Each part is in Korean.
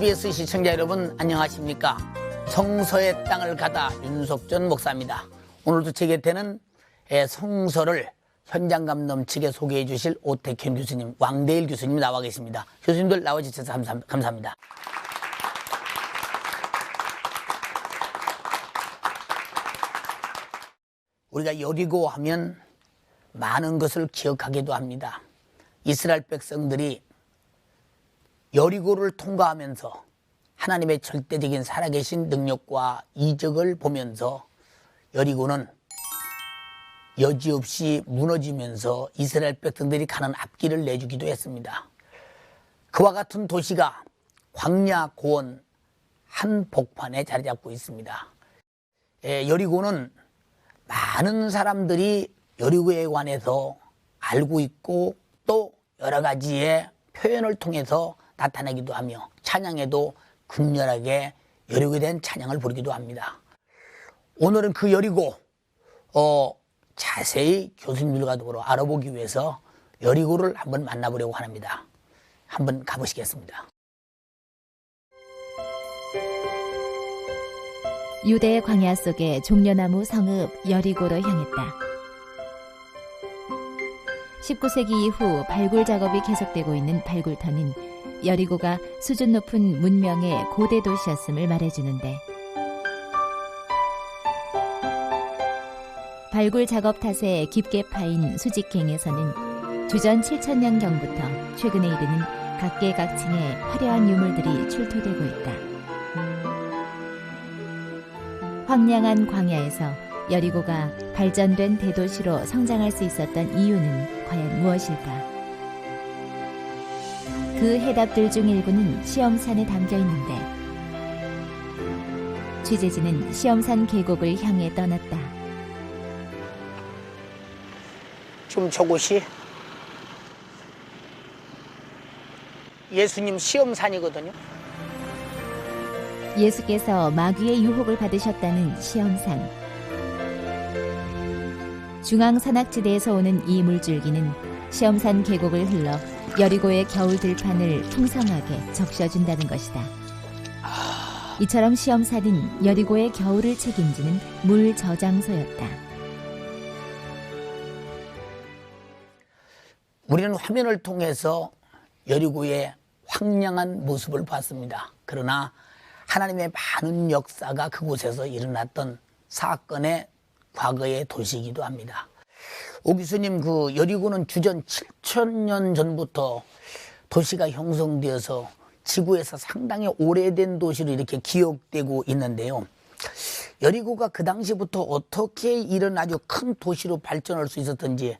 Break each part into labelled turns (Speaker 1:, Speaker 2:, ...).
Speaker 1: CBS 시청자 여러분 안녕하십니까? 성서의 땅을 가다 윤석전 목사입니다. 오늘도 제 곁에는 예, 성서를 현장감 넘치게 소개해 주실 오태현 교수님, 왕대일 교수님 나와 계십니다. 교수님들 나와 주셔서 감사- 감사합니다. 우리가 여리고 하면 많은 것을 기억하기도 합니다. 이스라엘 백성들이 여리고를 통과하면서 하나님의 절대적인 살아계신 능력과 이적을 보면서 여리고는 여지없이 무너지면서 이스라엘 백성들이 가는 앞길을 내주기도 했습니다. 그와 같은 도시가 광야 고원 한 복판에 자리 잡고 있습니다. 예, 여리고는 많은 사람들이 여리고에 관해서 알고 있고 또 여러 가지의 표현을 통해서 나타내기도 하며 찬양에도 극렬하게 여리고에 대한 찬양을 부르기도 합니다. 오늘은 그 여리고 어, 자세히 교수님들과 더불어 알아보기 위해서 여리고를 한번 만나보려고 합니다. 한번 가보시겠습니다.
Speaker 2: 유대의 광야 속에 종려나무 성읍 여리고로 향했다. 19세기 이후 발굴 작업이 계속되고 있는 발굴터는 여리고가 수준 높은 문명의 고대 도시였음을 말해주는데 발굴 작업 탓에 깊게 파인 수직갱에서는 주전 7천년경부터 최근에 이르는 각계각층의 화려한 유물들이 출토되고 있다. 황량한 광야에서 여리고가 발전된 대도시로 성장할 수 있었던 이유는 과연 무엇일까? 그 해답들 중 일부는 시험산에 담겨 있는데 취재진은 시험산 계곡을 향해 떠났다.
Speaker 1: 지금 저곳이 예수님 시험산이거든요.
Speaker 2: 예수께서 마귀의 유혹을 받으셨다는 시험산. 중앙산악지대에서 오는 이 물줄기는 시험산 계곡을 흘러 여리고의 겨울 들판을 풍성하게 적셔준다는 것이다. 이처럼 시험산은 여리고의 겨울을 책임지는 물 저장소였다.
Speaker 1: 우리는 화면을 통해서 여리고의 황량한 모습을 봤습니다. 그러나 하나님의 많은 역사가 그곳에서 일어났던 사건의 과거의 도시이기도 합니다. 오 교수님, 그 여리고는 주전 7천년 전부터 도시가 형성되어서 지구에서 상당히 오래된 도시로 이렇게 기억되고 있는데요. 여리고가 그 당시부터 어떻게 이런 아주 큰 도시로 발전할 수 있었던지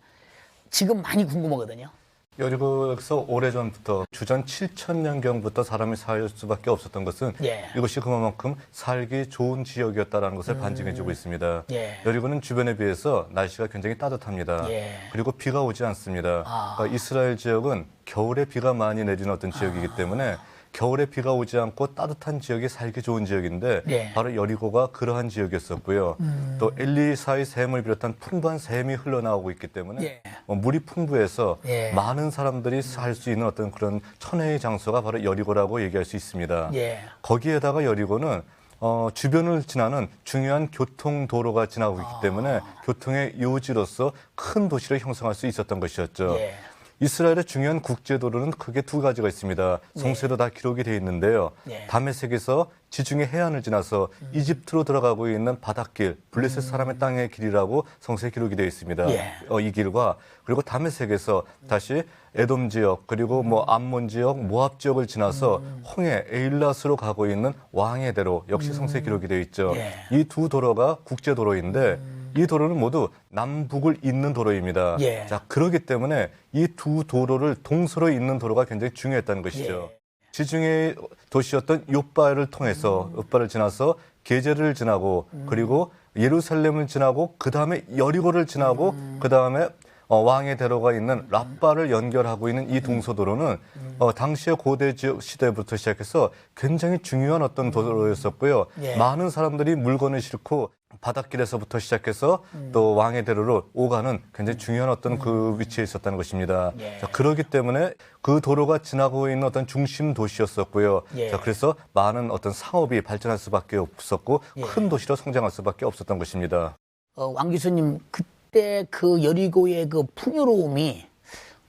Speaker 1: 지금 많이 궁금하거든요.
Speaker 3: 여리고에서 오래전부터 주전 7천년경부터 사람이 살 수밖에 없었던 것은
Speaker 1: 예.
Speaker 3: 이것이 그만큼 살기 좋은 지역이었다라는 것을 반증해주고 있습니다.
Speaker 1: 예.
Speaker 3: 여리고는 주변에 비해서 날씨가 굉장히 따뜻합니다.
Speaker 1: 예.
Speaker 3: 그리고 비가 오지 않습니다.
Speaker 1: 아.
Speaker 3: 그러니까 이스라엘 지역은 겨울에 비가 많이 내리는 어떤 지역이기 때문에 겨울에 비가 오지 않고 따뜻한 지역이 살기 좋은 지역인데
Speaker 1: 예.
Speaker 3: 바로 여리고가 그러한 지역이었었고요. 또 엘리사의 샘을 비롯한 풍부한 샘이 흘러나오고 있기 때문에
Speaker 1: 예.
Speaker 3: 뭐 물이 풍부해서
Speaker 1: 예.
Speaker 3: 많은 사람들이 살 수 있는 어떤 그런 천혜의 장소가 바로 여리고라고 얘기할 수 있습니다.
Speaker 1: 예.
Speaker 3: 거기에다가 여리고는 어, 주변을 지나는 중요한 교통 도로가 지나고 있기
Speaker 1: 아.
Speaker 3: 때문에 교통의 요지로서 큰 도시를 형성할 수 있었던 것이었죠.
Speaker 1: 예.
Speaker 3: 이스라엘의 중요한 국제도로는 크게 두 가지가 있습니다. 성서에도 다 기록이 되어 있는데요.
Speaker 1: 예.
Speaker 3: 다메섹에서 지중해 해안을 지나서 이집트로 들어가고 있는 바닷길, 블레셋 사람의 땅의 길이라고 성서에 기록이 되어 있습니다.
Speaker 1: 음. 예.
Speaker 3: 어, 이 길과 그리고 다메섹에서 다시 에돔 지역 그리고 뭐 암몬 지역, 모압 지역을 지나서
Speaker 1: 음.
Speaker 3: 홍해 에일라스로 가고 있는 왕의 대로 역시 성서에 기록이 되어 있죠.
Speaker 1: 예.
Speaker 3: 이두 도로가 국제 도로인데 이 도로는 모두 남북을 잇는 도로입니다.
Speaker 1: 예.
Speaker 3: 자, 그렇기 때문에 이 두 도로를 동서로 잇는 도로가 굉장히 중요했다는 것이죠.
Speaker 1: 예.
Speaker 3: 지중해 도시였던 요바를 통해서 요바를 지나서 게제를 지나고 그리고 예루살렘을 지나고 그 다음에 여리고를 지나고 그 다음에 어, 왕의 대로가 있는 라빠를 연결하고 있는 이 동서도로는 어, 당시의 고대 지역 시대부터 시작해서 굉장히 중요한 어떤 도로였었고요.
Speaker 1: 예.
Speaker 3: 많은 사람들이 물건을 싣고 바닷길에서부터 시작해서 또 왕의 대로로 오가는 굉장히 중요한 어떤 그 위치에 있었다는 것입니다.
Speaker 1: 예.
Speaker 3: 자, 그렇기 때문에 그 도로가 지나고 있는 어떤 중심 도시였었고요.
Speaker 1: 예.
Speaker 3: 자, 그래서 많은 어떤 상업이 발전할 수밖에 없었고
Speaker 1: 예.
Speaker 3: 큰 도시로 성장할 수밖에 없었던 것입니다.
Speaker 1: 어, 왕 교수님 그때 그 여리고의 그 풍요로움이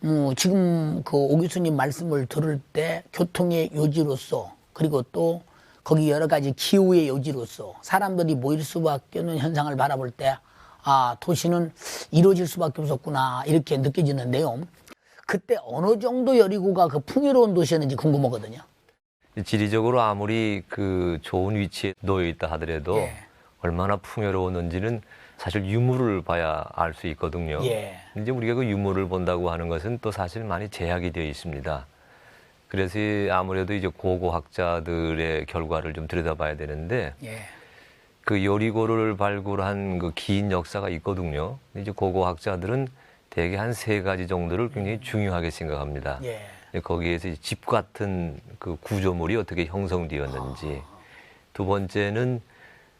Speaker 1: 음, 지금 그 오 교수님 말씀을 들을 때 교통의 요지로서 그리고 또 거기 여러 가지 기후의 요지로서 사람들이 모일 수밖에 없는 현상을 바라볼 때 아, 도시는 이루어질 수밖에 없었구나 이렇게 느껴지는데요. 그때 어느 정도 여리고가 그 풍요로운 도시였는지 궁금하거든요.
Speaker 4: 지리적으로 아무리 그 좋은 위치에 놓여 있다 하더라도
Speaker 1: 예.
Speaker 4: 얼마나 풍요로웠는지는 사실 유물을 봐야 알 수 있거든요.
Speaker 1: 예.
Speaker 4: 이제 우리가 그 유물을 본다고 하는 것은 또 사실 많이 제약이 되어 있습니다. 그래서 아무래도 이제 고고학자들의 결과를 좀 들여다봐야 되는데
Speaker 1: 예.
Speaker 4: 그 여리고를 발굴한 그 긴 역사가 있거든요. 이제 고고학자들은 대개 한 세 가지 정도를 굉장히 중요하게 생각합니다.
Speaker 1: 예.
Speaker 4: 거기에서 집 같은 그 구조물이 어떻게 형성되었는지 두 번째는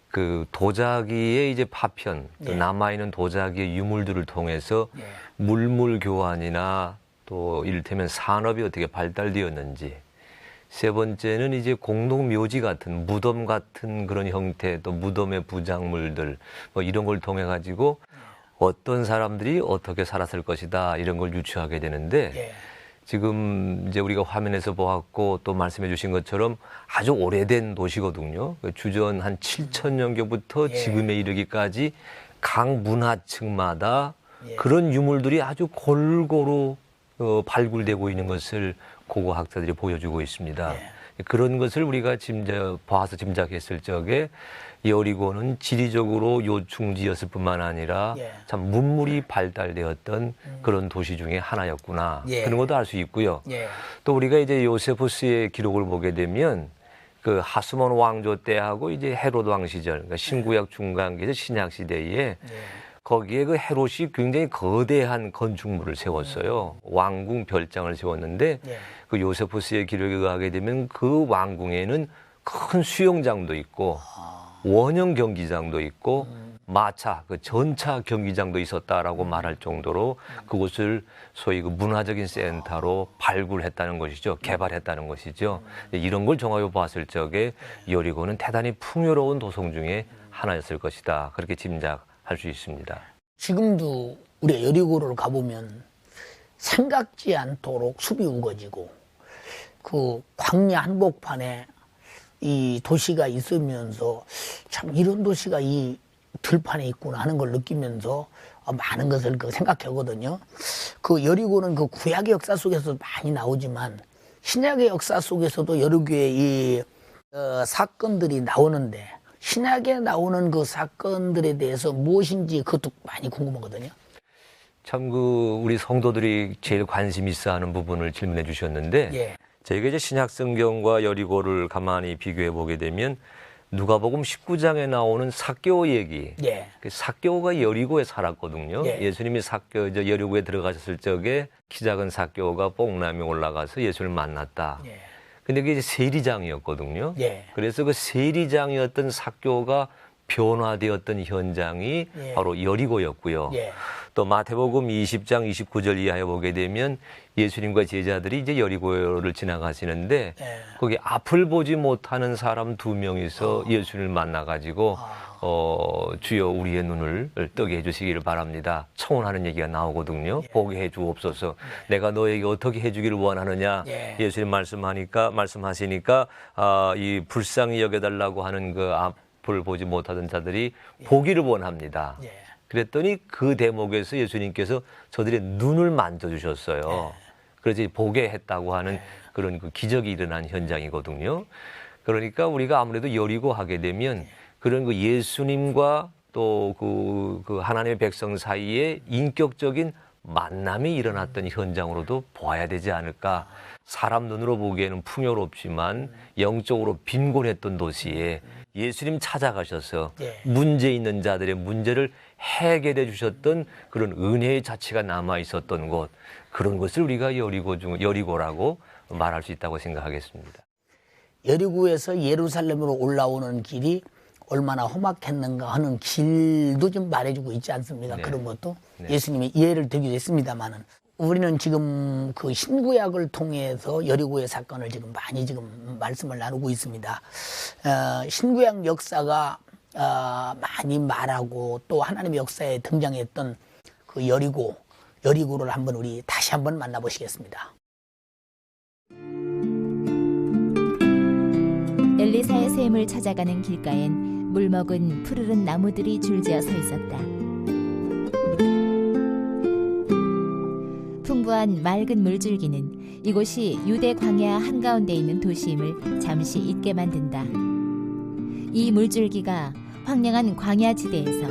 Speaker 4: 그 도자기의 이제 파편 또
Speaker 1: 예.
Speaker 4: 남아 있는 도자기의 유물들을 통해서
Speaker 1: 예.
Speaker 4: 물물 교환이나 또 이를테면 산업이 어떻게 발달되었는지 세 번째는 이제 공동 묘지 같은 무덤 같은 그런 형태 또 무덤의 부작물들 뭐 이런 걸 통해 가지고 어떤 사람들이 어떻게 살았을 것이다 이런 걸 유추하게 되는데
Speaker 1: 예.
Speaker 4: 지금 이제 우리가 화면에서 보았고 또 말씀해 주신 것처럼 아주 오래된 도시거든요. 그 주전 한 7천 년경부터
Speaker 1: 예.
Speaker 4: 지금에 이르기까지 각 문화층마다
Speaker 1: 예.
Speaker 4: 그런 유물들이 아주 골고루 어, 발굴되고 있는 것을 고고학자들이 보여주고 있습니다.
Speaker 1: 예.
Speaker 4: 그런 것을 우리가 짐작, 봐서 짐작했을 적에 여리고는 지리적으로 요충지였을 뿐만 아니라
Speaker 1: 예.
Speaker 4: 참 문물이 발달되었던 그런 도시 중에 하나였구나.
Speaker 1: 예.
Speaker 4: 그런 것도 알 수 있고요.
Speaker 1: 예.
Speaker 4: 또 우리가 이제 요세푸스의 기록을 보게 되면 그 하스몬 왕조 때하고 이제 헤로드 왕 시절, 그러니까 신구약 중간기에서 신약 시대에
Speaker 1: 예.
Speaker 4: 거기에 그 헤롯이 굉장히 거대한 건축물을 세웠어요. 왕궁 별장을 세웠는데
Speaker 1: 예.
Speaker 4: 그 요세푸스의 기록에 의하게 되면 그 왕궁에는 큰 수영장도 있고 원형 경기장도 있고 마차 그 전차 경기장도 있었다라고 말할 정도로 그곳을 소위 그 문화적인 센터로 발굴했다는 것이죠. 개발했다는 것이죠. 이런 걸 종합해 봤을 적에 여리고는 대단히 풍요로운 도성 중에 하나였을 것이다. 그렇게 짐작 할 수 있습니다.
Speaker 1: 지금도 우리 여리고를 가보면 생각지 않도록 숲이 우거지고 그 광야 한복판에 이 도시가 있으면서 참 이런 도시가 이 들판에 있구나 하는 걸 느끼면서 어, 많은 것을 그 생각하거든요. 그 여리고는 그 구약의 역사 속에서 많이 나오지만 신약의 역사 속에서도 여러 개의 이 어, 사건들이 나오는데 신약에 나오는 그 사건들에 대해서 무엇인지 그것도 많이 궁금하거든요.
Speaker 4: 참 그 우리 성도들이 제일 관심 있어 하는 부분을 질문해 주셨는데
Speaker 1: 예.
Speaker 4: 저희가 이제 신약 성경과 여리고를 가만히 비교해 보게 되면 누가복음 19장에 나오는 사개오 얘기.
Speaker 1: 예.
Speaker 4: 그 사개오가 여리고에 살았거든요.
Speaker 1: 예.
Speaker 4: 예. 수님이 사개 저 여리고에 들어가셨을 적에 키 작은 사개오가 뽕남에 올라가서 예수를 만났다.
Speaker 1: 예.
Speaker 4: 근데 그게 이제 세리장이었거든요.
Speaker 1: 예.
Speaker 4: 그래서 그 세리장이었던 사개오가 변화되었던 현장이
Speaker 1: 예.
Speaker 4: 바로 여리고였고요.
Speaker 1: 예.
Speaker 4: 또 마태복음 20장 29절 이하에 보게 되면 예수님과 제자들이 이제 여리고를 지나가시는데
Speaker 1: 예.
Speaker 4: 거기 앞을 보지 못하는 사람 두 명이서 예수님을 만나 가지고 어 주여 우리의 눈을 뜨게 해 주시기를 바랍니다. 청혼하는 얘기가 나오거든요. 보게 해 주옵소서. 내가 너에게 어떻게 해 주기를 원하느냐?
Speaker 1: 예.
Speaker 4: 예수님 말씀하니까 말씀하시니까 아, 이 불쌍히 여겨 달라고 하는 그 앞을 보지 못하던 자들이 보기를 원합니다.
Speaker 1: 예.
Speaker 4: 그랬더니 그 대목에서 예수님께서 저들의 눈을 만져주셨어요. 그래서 이제 보게 했다고 하는 그런 그 기적이 일어난 현장이거든요. 그러니까 우리가 아무래도 여리고 하게 되면 그런 그 예수님과 또 그, 그 하나님의 백성 사이에 인격적인 만남이 일어났던 현장으로도 보아야 되지 않을까. 사람 눈으로 보기에는 풍요롭지만 영적으로 빈곤했던 도시에 예수님 찾아가셔서
Speaker 1: 예.
Speaker 4: 문제 있는 자들의 문제를 해결해 주셨던 그런 은혜의 자체가 남아 있었던 곳 그런 것을 우리가 여리고 중 여리고라고 말할 수 있다고 생각하겠습니다.
Speaker 1: 여리고에서 예루살렘으로 올라오는 길이 얼마나 험악했는가 하는 길도 좀 말해주고 있지 않습니까?
Speaker 4: 네.
Speaker 1: 그런 것도
Speaker 4: 네.
Speaker 1: 예수님이 이해를 드리기도 했습니다만은 우리는 지금 그 신구약을 통해서 여리고의 사건을 지금 많이 지금 말씀을 나누고 있습니다. 어, 신구약 역사가 어, 많이 말하고 또 하나님의 역사에 등장했던 그 여리고, 여리고를 한번 우리 다시 한번 만나보시겠습니다.
Speaker 2: 엘리사의 샘을 찾아가는 길가엔 물먹은 푸르른 나무들이 줄지어 서 있었다. 풍부한 맑은 물줄기는 이곳이 유대 광야 한가운데 있는 도시임을 잠시 잊게 만든다. 이 물줄기가 황량한 광야 지대에서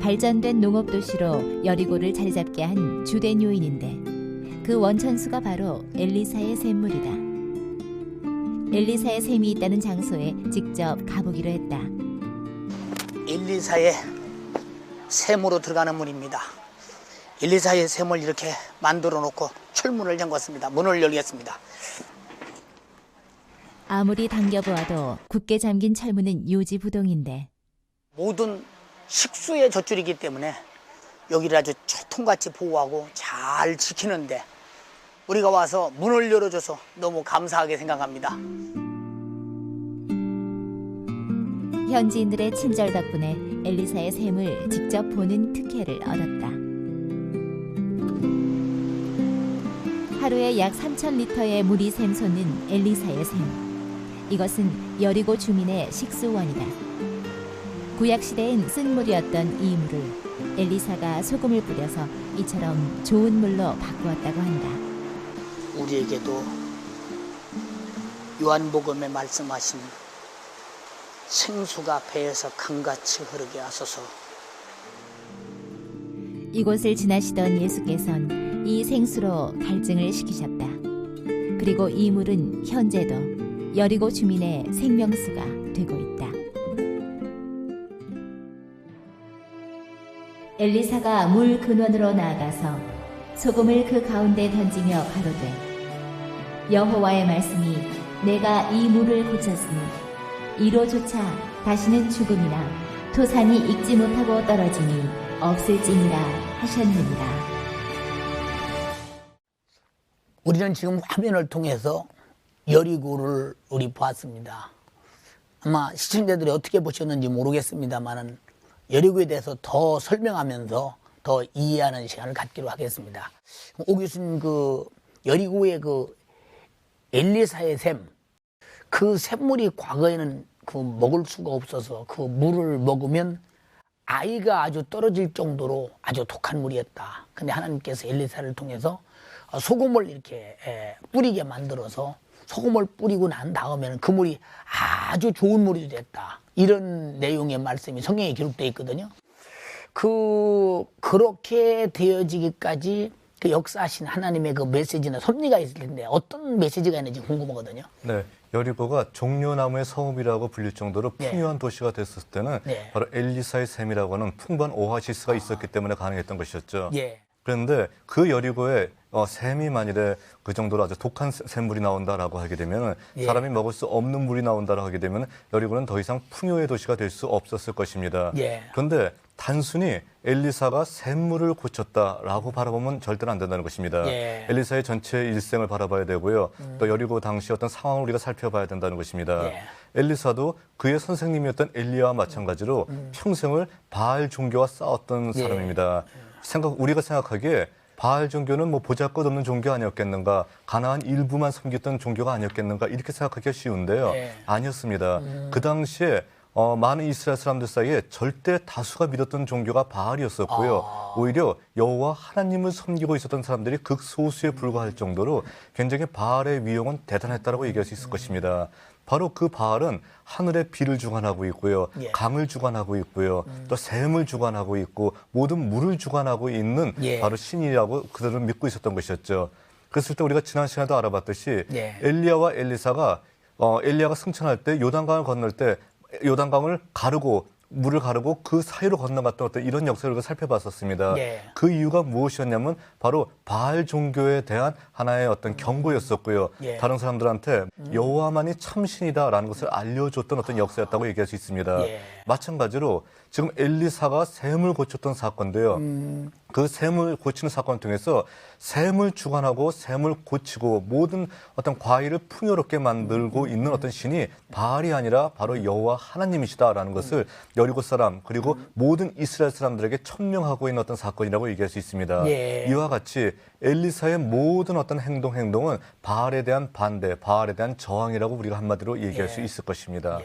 Speaker 2: 발전된 농업 도시로 여리고를 자리 잡게 한 주된 요인인데 그 원천수가 바로 엘리사의 샘물이다. 엘리사의 샘이 있다는 장소에 직접 가보기로 했다.
Speaker 1: 엘리사의 샘으로 들어가는 문입니다. 엘리사의 샘을 이렇게 만들어 놓고 철문을 잠궜습니다. 문을 열겠습니다.
Speaker 2: 아무리 당겨보아도 굳게 잠긴 철문은 요지부동인데
Speaker 1: 모든 식수의 젖줄이기 때문에 여기를 아주 초통같이 보호하고 잘 지키는데 우리가 와서 문을 열어줘서 너무 감사하게 생각합니다.
Speaker 2: 현지인들의 친절 덕분에 엘리사의 샘을 직접 보는 특혜를 얻었다. 하루에 약 3천 리터의 물이 샘솟는 엘리사의 샘. 이것은 여리고 주민의 식수원이다. 구약 시대엔 쓴 물이었던 이 물을 엘리사가 소금을 뿌려서 이처럼 좋은 물로 바꾸었다고 한다.
Speaker 1: 우리에게도 요한복음에 말씀하신 생수가 배에서 강같이 흐르게 하소서
Speaker 2: 이곳을 지나시던 예수께선 이 생수로 갈증을 식히셨다. 그리고 이 물은 현재도 여리고 주민의 생명수가 되고 있다. 엘리사가 물 근원으로 나아가서 소금을 그 가운데 던지며 가로되 여호와의 말씀이 내가 이 물을 고쳤으니 이로조차 다시는 죽음이나 토산이 익지 못하고 떨어지니 없을지니라 하셨느니라.
Speaker 1: 우리는 지금 화면을 통해서 여리고를 우리 보았습니다. 아마 시청자들이 어떻게 보셨는지 모르겠습니다만은 여리고에 대해서 더 설명하면서 더 이해하는 시간을 갖기로 하겠습니다. 오 교수님 그 여리고의 그 엘리사의 샘, 그 샘물이 과거에는 그 먹을 수가 없어서 그 물을 먹으면 아이가 아주 떨어질 정도로 아주 독한 물이었다. 근데 하나님께서 엘리사를 통해서 어, 소금을 이렇게 에, 뿌리게 만들어서 소금을 뿌리고 난 다음에는 그 물이 아주 좋은 물이 됐다. 이런 내용의 말씀이 성경에 기록되어 있거든요. 그 그렇게 되어지기까지 그 역사하신 하나님의 그 메시지나 섭리가 있을 텐데 어떤 메시지가 있는지 궁금하거든요.
Speaker 3: 네. 여리고가 종려나무의 성읍이라고 불릴 정도로
Speaker 1: 네.
Speaker 3: 풍요한 도시가 됐을 때는
Speaker 1: 네.
Speaker 3: 바로 엘리사의 샘이라고 하는 풍부한 오아시스가 있었기 때문에 가능했던 것이었죠.
Speaker 1: 예.
Speaker 3: 그런데 그 여리고에 어, 샘이 만일에 그 정도로 아주 독한 샘- 샘물이 나온다라고 하게 되면
Speaker 1: 예.
Speaker 3: 사람이 먹을 수 없는 물이 나온다라고 하게 되면 여리고는 더 이상 풍요의 도시가 될 수 없었을 것입니다.
Speaker 1: 예.
Speaker 3: 그런데 단순히 엘리사가 샘물을 고쳤다라고 바라보면 절대로 안 된다는 것입니다.
Speaker 1: 예. 음.
Speaker 3: 엘리사의 전체 일생을 바라봐야 되고요. 또 여리고 당시 어떤 상황을 우리가 살펴봐야 된다는 것입니다.
Speaker 1: 예.
Speaker 3: 엘리사도 그의 선생님이었던 엘리야와 마찬가지로 평생을 바알 종교와 싸웠던
Speaker 1: 음. 예.
Speaker 3: 사람입니다. 생각 우리가 생각하기에 바알 종교는 뭐 보잘것없는 종교 아니었겠는가, 가나안 일부만 섬겼던 종교가 아니었겠는가 이렇게 생각하기가 쉬운데요.
Speaker 1: 예.
Speaker 3: 아니었습니다. 그 당시에 어, 많은 이스라엘 사람들 사이에 절대 다수가 믿었던 종교가 바알이었었고요.
Speaker 1: 아.
Speaker 3: 오히려 여호와 하나님을 섬기고 있었던 사람들이 극소수에 불과할 정도로 굉장히 바알의 위용은 대단했다라고 얘기할 수 있을 것입니다. 바로 그 바알은 하늘의 비를 주관하고 있고요.
Speaker 1: 예. 음.
Speaker 3: 강을 주관하고 있고요. 또 샘을 주관하고 있고 모든 물을 주관하고 있는
Speaker 1: 예.
Speaker 3: 바로 신이라고 그들은 믿고 있었던 것이었죠. 그랬을 때 우리가 지난 시간에도 알아봤듯이
Speaker 1: 예.
Speaker 3: 엘리야와 엘리사가 어, 엘리야가 승천할 때 요단강을 건널 때 요단강을 가르고 물을 가르고 그 사이로 건너갔던 어떤 이런 역사를 살펴봤었습니다.
Speaker 1: 예.
Speaker 3: 그 이유가 무엇이었냐면 바로 바알 종교에 대한 하나의 어떤 경고였었고요.
Speaker 1: 예.
Speaker 3: 다른 사람들한테 여호와만이 참신이다라는 것을 알려줬던 어떤 역사였다고 얘기할 수 있습니다.
Speaker 1: 예.
Speaker 3: 마찬가지로 지금 엘리사가 샘을 고쳤던 사건인데요. 그 샘을 고치는 사건을 통해서 샘을 주관하고 샘을 고치고 모든 어떤 과일을 풍요롭게 만들고 있는 어떤 신이 바알이 아니라 바로 여호와 하나님이시다라는 것을 여리고 사람 그리고 모든 이스라엘 사람들에게 천명하고 있는 어떤 사건이라고 얘기할 수 있습니다.
Speaker 1: 예.
Speaker 3: 이와 같이 엘리사의 모든 어떤 행동 행동은 바알에 대한 반대, 바알에 대한 저항이라고 우리가 한마디로 얘기할 수 있을 것입니다.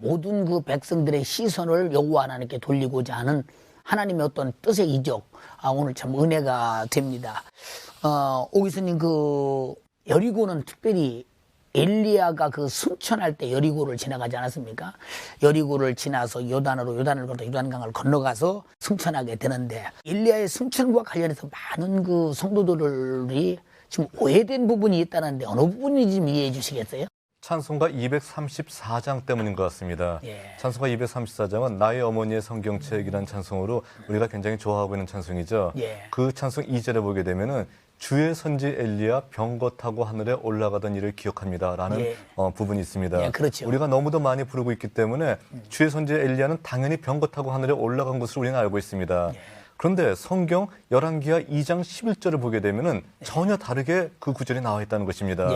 Speaker 1: 모든 그 백성들의 시선을 여호와 하나님께 돌리고자 하는 하나님의 어떤 뜻의 이적 아, 오늘 참 은혜가 됩니다. 어, 오 교수님 그 여리고는 특별히 엘리야가 그 승천할 때 여리고를 지나가지 않았습니까? 여리고를 지나서 요단으로 요단을 건너 요단강을 건너가서 승천하게 되는데 엘리야의 승천과 관련해서 많은 그 성도들이 지금 오해된 부분이 있다는데 어느 부분인지 좀 이해해 주시겠어요?
Speaker 3: 찬송가 234장 때문인 것 같습니다.
Speaker 1: 예.
Speaker 3: 찬송가 234장은 나의 어머니의 성경책이라는 찬송으로 우리가 굉장히 좋아하고 있는 찬송이죠.
Speaker 1: 예.
Speaker 3: 그 찬송 2절에 보게 되면은 주의 선지 엘리야 병거 타고 하늘에 올라가던 일을 기억합니다라는
Speaker 1: 예.
Speaker 3: 어, 부분이 있습니다.
Speaker 1: 예, 그렇죠.
Speaker 3: 우리가 너무도 많이 부르고 있기 때문에 주의 선지 엘리야는 당연히 병거 타고 하늘에 올라간 것으로 우리는 알고 있습니다.
Speaker 1: 예.
Speaker 3: 그런데 성경 열왕기하 2장 11절을 보게 되면은 전혀 다르게 그 구절이 나와 있다는 것입니다.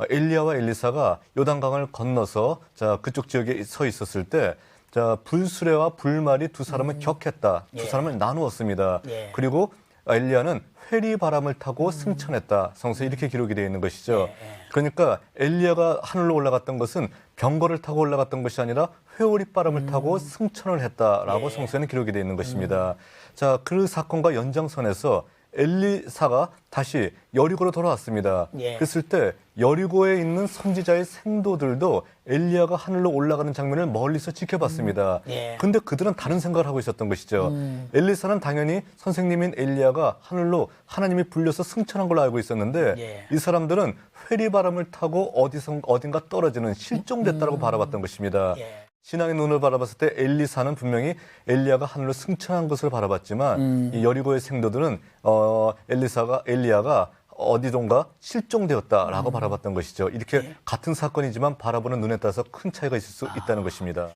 Speaker 1: 예.
Speaker 3: 어, 엘리야와 엘리사가 요단강을 건너서 자 그쪽 지역에 서 있었을 때. 자 불수레와 불말이 두 사람을 격했다. 두
Speaker 1: 예.
Speaker 3: 사람을 나누었습니다.
Speaker 1: 예.
Speaker 3: 그리고 엘리야는 회리 바람을 타고 승천했다. 성서에 이렇게 기록이 되어 있는 것이죠. 그러니까 엘리야가 하늘로 올라갔던 것은 병거를 타고 올라갔던 것이 아니라 회오리 바람을 타고 승천을 했다라고 성서에는 기록이 되어 있는 것입니다. 자, 그 사건과 연장선에서 엘리사가 다시 여리고로 돌아왔습니다.
Speaker 1: 예.
Speaker 3: 그랬을 때 여리고에 있는 선지자의 생도들도 엘리야가 하늘로 올라가는 장면을 멀리서 지켜봤습니다.
Speaker 1: 예.
Speaker 3: 근데 그들은 다른 생각을 하고 있었던 것이죠. 엘리사는 당연히 선생님인 엘리야가 하늘로 하나님이 불려서 승천한 걸로 알고 있었는데
Speaker 1: 예.
Speaker 3: 이 사람들은 회리 바람을 타고 어디서 어딘가 떨어지는 실종됐다라고 바라봤던 것입니다.
Speaker 1: 예.
Speaker 3: 신앙의 눈을 바라봤을 때 엘리사는 분명히 엘리야가 하늘로 승천한 것을 바라봤지만 이 여리고의 생도들은 어 엘리사가 엘리야가 어디론가 실종되었다라고 바라봤던 것이죠. 이렇게 같은 사건이지만 바라보는 눈에 따라서 큰 차이가 있을 수 있다는 것입니다.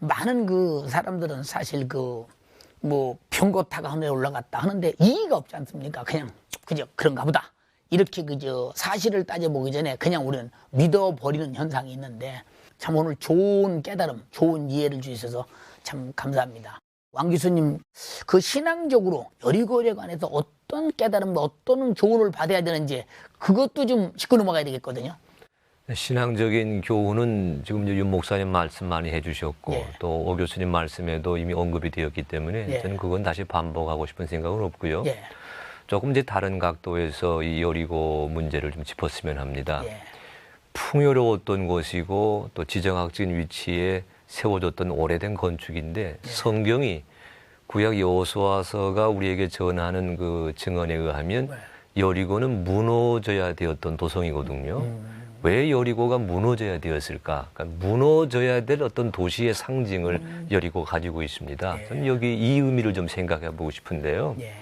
Speaker 1: 많은 그 사람들은 사실 그뭐 병거 타가 하늘에 올라갔다 하는데 이의가 없지 않습니까? 그냥 그저 그런가 보다. 이렇게 그저 사실을 따져보기 전에 그냥 우리는 믿어버리는 현상이 있는데 참 오늘 좋은 깨달음, 좋은 이해를 주셔서 참 감사합니다. 왕 교수님 그 신앙적으로 여리고에 관해서 어떤 깨달음과 어떤 조언을 받아야 되는지 그것도 좀 짚고 넘어가야 되겠거든요.
Speaker 4: 신앙적인 교훈은 지금 윤 목사님 말씀 많이 해주셨고
Speaker 1: 예.
Speaker 4: 또오 교수님 말씀에도 이미 언급이 되었기 때문에
Speaker 1: 예.
Speaker 4: 저는 그건 다시 반복하고 싶은 생각은 없고요.
Speaker 1: 예,
Speaker 4: 조금 이제 다른 각도에서 이 여리고 문제를 좀 짚었으면 합니다.
Speaker 1: 예,
Speaker 4: 풍요로웠던 곳이고 또 지정학적인 위치에 세워졌던 오래된 건축인데 성경이 구약 여호수아서가 우리에게 전하는 그 증언에 의하면 여리고는 무너져야 되었던 도성이거든요. 왜 여리고가 무너져야 되었을까? 그러니까 무너져야 될 어떤 도시의 상징을 여리고가 가지고 있습니다. 저는 여기 이 의미를 좀 생각해 보고 싶은데요.
Speaker 1: 예,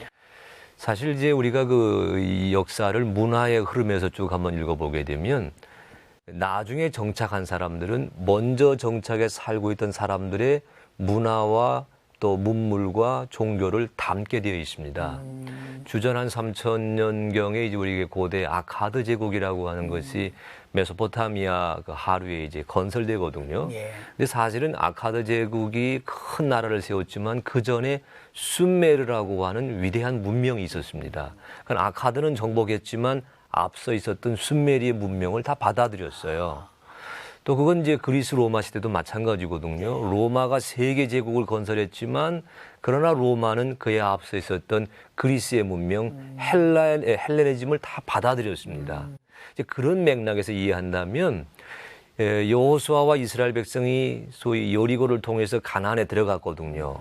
Speaker 4: 사실 이제 우리가 그 이 역사를 문화의 흐름에서 쭉 한번 읽어보게 되면 나중에 정착한 사람들은 먼저 정착에 살고 있던 사람들의 문화와 또 문물과 종교를 담게 되어 있습니다. 주전 한 3천년경에 이제 우리 고대 아카드 제국이라고 하는 것이 메소포타미아 그 하류에 이제 건설되거든요.
Speaker 1: 예.
Speaker 4: 근데 사실은 아카드 제국이 큰 나라를 세웠지만 그 전에 순메르라고 하는 위대한 문명이 있었습니다. 그러니까 아카드는 정복했지만 앞서 있었던 순메리의 문명을 다 받아들였어요. 또 그건 이제 그리스 로마 시대도 마찬가지거든요. 로마가 세계 제국을 건설했지만 그러나 로마는 그에 앞서 있었던 그리스의 문명 헬라 헬레니즘을 다 받아들였습니다. 이제 그런 맥락에서 이해한다면 예, 여호수아와 이스라엘 백성이 소위 여리고를 통해서 가나안에 들어갔거든요.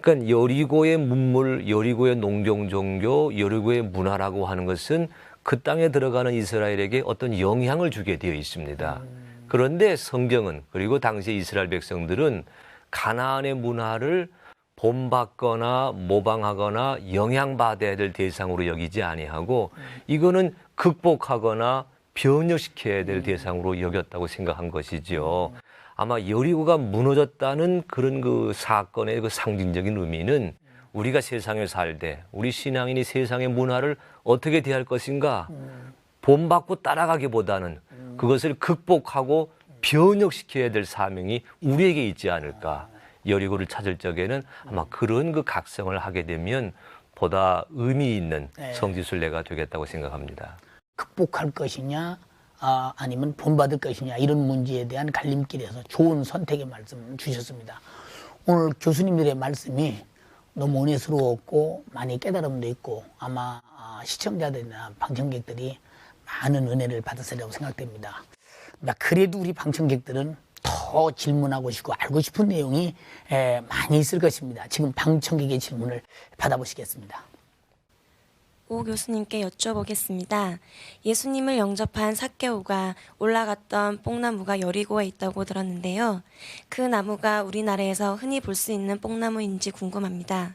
Speaker 4: 그러니까 여리고의 문물, 여리고의 농경 종교, 여리고의 문화라고 하는 것은 그 땅에 들어가는 이스라엘에게 어떤 영향을 주게 되어 있습니다. 그런데 성경은 그리고 당시 이스라엘 백성들은 가나안의 문화를 본받거나 모방하거나 영향받아야 될 대상으로 여기지 아니하고 이거는 극복하거나 변혁시켜야 될 대상으로 여겼다고 생각한 것이지요. 아마 여리고가 무너졌다는 그런 그 사건의 그 상징적인 의미는 우리가 세상에 살되 우리 신앙인이 세상의 문화를 어떻게 대할 것인가 본받고 따라가기보다는 그것을 극복하고 변혁시켜야 될 사명이 우리에게 있지 않을까. 여리고를 찾을 적에는 아마 그런 그 각성을 하게 되면 보다 의미 있는
Speaker 1: 네.
Speaker 4: 성지순례가 되겠다고 생각합니다.
Speaker 1: 극복할 것이냐 아, 아니면 본받을 것이냐 이런 문제에 대한 갈림길에서 좋은 선택의 말씀을 주셨습니다. 오늘 교수님들의 말씀이 너무 은혜스러웠고 많이 깨달음도 있고 아마 아, 시청자들이나 방청객들이 많은 은혜를 받았으리라고 생각됩니다. 나 그래도 우리 방청객들은 더 질문하고 싶고 알고 싶은 내용이 에, 많이 있을 것입니다. 지금 방청객의 질문을 받아보시겠습니다.
Speaker 5: 오 교수님께 여쭤보겠습니다. 예수님을 영접한 사케오가 올라갔던 뽕나무가 여리고에 있다고 들었는데요. 그 나무가 우리나라에서 흔히 볼 수 있는 뽕나무인지 궁금합니다.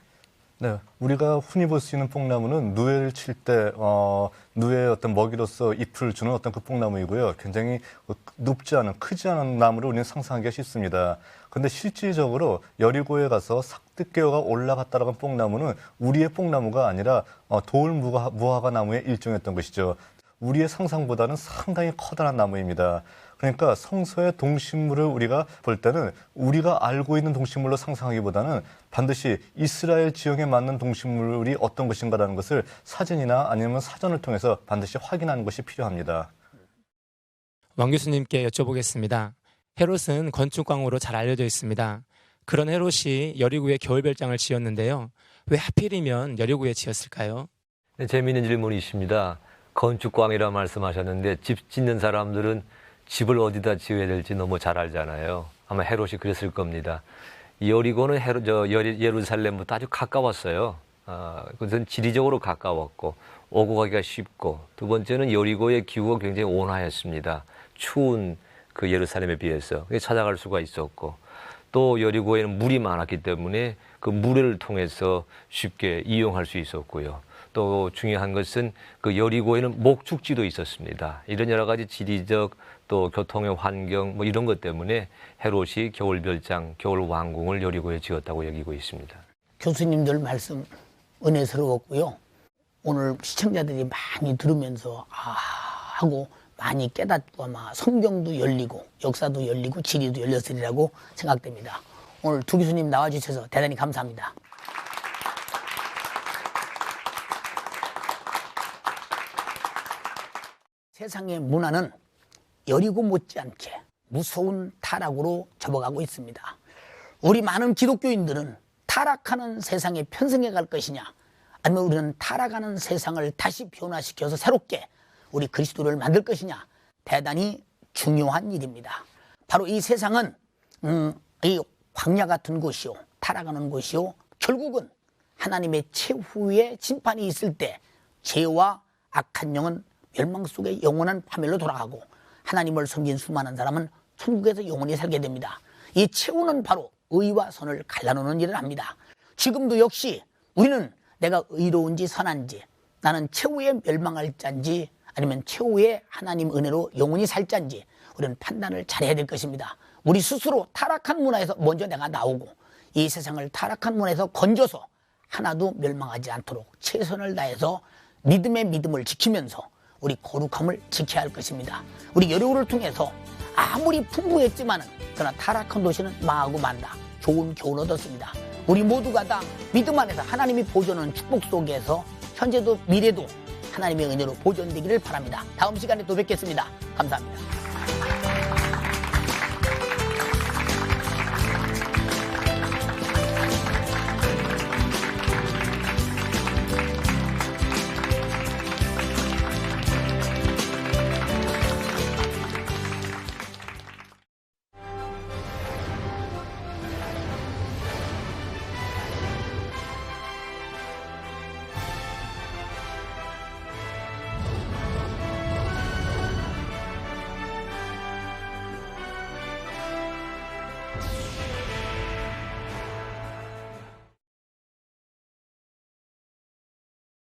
Speaker 3: 네, 우리가 흔히 볼 수 있는 뽕나무는 누에를 칠 때 어, 누에의 어떤 먹이로서 잎을 주는 어떤 그 뽕나무이고요. 굉장히 높지 않은 크지 않은 나무를 우리는 상상하기가 쉽습니다. 그런데 실질적으로 여리고에 가서 삭득개가 올라갔다라는 뽕나무는 우리의 뽕나무가 아니라 어, 돌 무화, 무화과 나무의 일종이었던 것이죠. 우리의 상상보다는 상당히 커다란 나무입니다. 그러니까 성서의 동식물을 우리가 볼 때는 우리가 알고 있는 동식물로 상상하기보다는 반드시 이스라엘 지형에 맞는 동식물이 어떤 것인가라는 것을 사진이나 아니면 사전을 통해서 반드시 확인하는 것이 필요합니다.
Speaker 6: 왕 교수님께 여쭤보겠습니다. 헤롯은 건축광으로 잘 알려져 있습니다. 그런 헤롯이 여리고에 겨울별장을 지었는데요. 왜 하필이면 여리고에 지었을까요?
Speaker 4: 네, 재미있는 질문이십니다. 건축광이라 말씀하셨는데 집 짓는 사람들은 집을 어디다 지어야 될지 너무 잘 알잖아요. 아마 헤롯이 그랬을 겁니다. 여리고는 헤롯, 저 예루살렘부터 아주 가까웠어요. 아, 그것은 지리적으로 가까웠고 오고 가기가 쉽고 두 번째는 여리고의 기후가 굉장히 온화했습니다. 추운 그 예루살렘에 비해서 찾아갈 수가 있었고 또 여리고에는 물이 많았기 때문에 그 물을 통해서 쉽게 이용할 수 있었고요. 또 중요한 것은 그 여리고에는 목축지도 있었습니다. 이런 여러 가지 지리적 또 교통의 환경 뭐 이런 것 때문에 헤롯이 겨울별장, 겨울 왕궁을 여리고에 지었다고 여기고 있습니다.
Speaker 1: 교수님들 말씀 은혜스러웠고요. 오늘 시청자들이 많이 들으면서 아 하고 많이 깨닫고 아마 성경도 열리고 역사도 열리고 지리도 열렸으리라고 생각됩니다. 오늘 두 교수님 나와주셔서 대단히 감사합니다. 세상의 문화는 여리고 못지않게 무서운 타락으로 접어가고 있습니다. 우리 많은 기독교인들은 타락하는 세상에 편승해 갈 것이냐 아니면 우리는 타락하는 세상을 다시 변화시켜서 새롭게 우리 그리스도를 만들 것이냐 대단히 중요한 일입니다. 바로 이 세상은 음, 이 광야 같은 곳이요 타락하는 곳이요 결국은 하나님의 최후의 심판이 있을 때 죄와 악한 영은 멸망 속에 영원한 파멸로 돌아가고 하나님을 섬긴 수많은 사람은 천국에서 영원히 살게 됩니다. 이 최후는 바로 의와 선을 갈라놓는 일을 합니다. 지금도 역시 우리는 내가 의로운지 선한지 나는 최후의 멸망할 자인지 아니면 최후의 하나님 은혜로 영원히 살 자인지 우리는 판단을 잘해야 될 것입니다. 우리 스스로 타락한 문화에서 먼저 내가 나오고 이 세상을 타락한 문화에서 건져서 하나도 멸망하지 않도록 최선을 다해서 믿음의 믿음을 지키면서 우리 거룩함을 지켜야 할 것입니다. 우리 여리고를 통해서 아무리 풍부했지만은 그러나 타락한 도시는 망하고 만다. 좋은 교훈을 얻었습니다. 우리 모두가 다 믿음 안에서 하나님이 보존하는 축복 속에서 현재도 미래도 하나님의 은혜로 보존되기를 바랍니다. 다음 시간에 또 뵙겠습니다. 감사합니다.